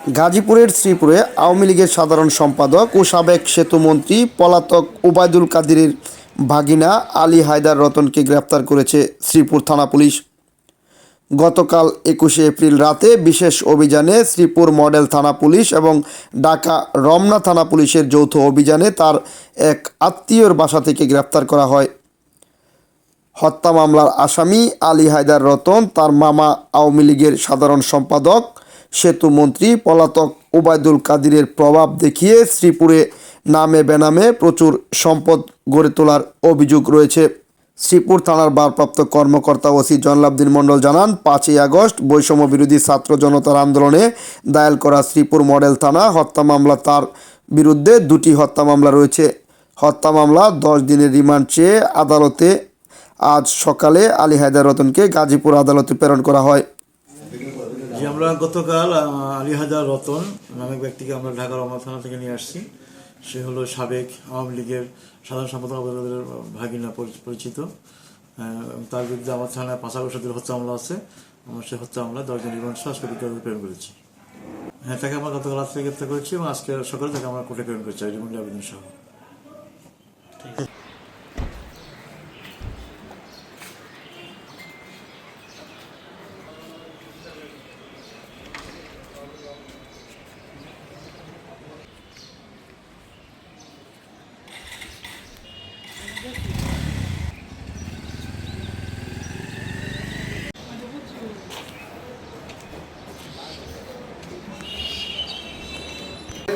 গাজীপুরের শ্রীপুরে আওয়ামী লীগের সাধারণ সম্পাদক ও সাবেক সেতুমন্ত্রী পলাতক ওবায়দুল কাদিরের ভাগিনা আলী হায়দার রতনকে গ্রেপ্তার করেছে শ্রীপুর থানা পুলিশ। গতকাল একুশে এপ্রিল রাতে বিশেষ অভিযানে শ্রীপুর মডেল থানা পুলিশ এবং ঢাকা রমনা থানা পুলিশের যৌথ অভিযানে তার এক আত্মীয়র বাসা থেকে গ্রেপ্তার করা হয়। হত্যা মামলার আসামি আলী হায়দার রতন, তার মামা আওয়ামী লীগের সাধারণ সম্পাদক সেতু মন্ত্রী পলাতক ওবায়দুল কাদিরের প্রভাব দেখিয়ে শ্রীপুরে নামে বেনামে প্রচুর সম্পদ গড়ে তোলার অভিযোগ রয়েছে। শ্রীপুর থানার ভারপ্রাপ্ত কর্মকর্তা ওসি জনলাবদিন মণ্ডল জানান, পাঁচই আগস্ট বৈষম্য বিরোধী ছাত্র জনতার আন্দোলনে দায়ের করা শ্রীপুর মডেল থানা হত্যা মামলা তার বিরুদ্ধে দুটি হত্যা মামলা রয়েছে। হত্যা মামলা দশ দিনের রিমান্ড চেয়ে আদালতে আজ সকালে আলী হায়দার রতনকে গাজীপুর আদালতে প্রেরণ করা হয়। জি আমরা গতকাল আলী হাজার রতন নামক ব্যক্তিকে আমরা ঢাকা রমনা থানা থেকে নিয়ে আসছি। সে হলো সাবেক আওয়ামী লীগের সাধারণ সম্পাদক আবদুল্লাহের ভাগিনা পরিচিত। তার বিরুদ্ধে আমার থানায় পাঁচ আগস্টের হত্যা মামলা আছে। আমরা সেই হত্যা মামলা দশজন আজকে বিকেলে প্রেরণ করেছি। হ্যাঁ তাকে আমরা গতকাল রাত্রে গ্রেপ্তার করেছি এবং আজকে সকালে তাকে আমরা কোর্টে প্রেরণ করেছি রিমান্ড আবেদন সহ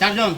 চারজন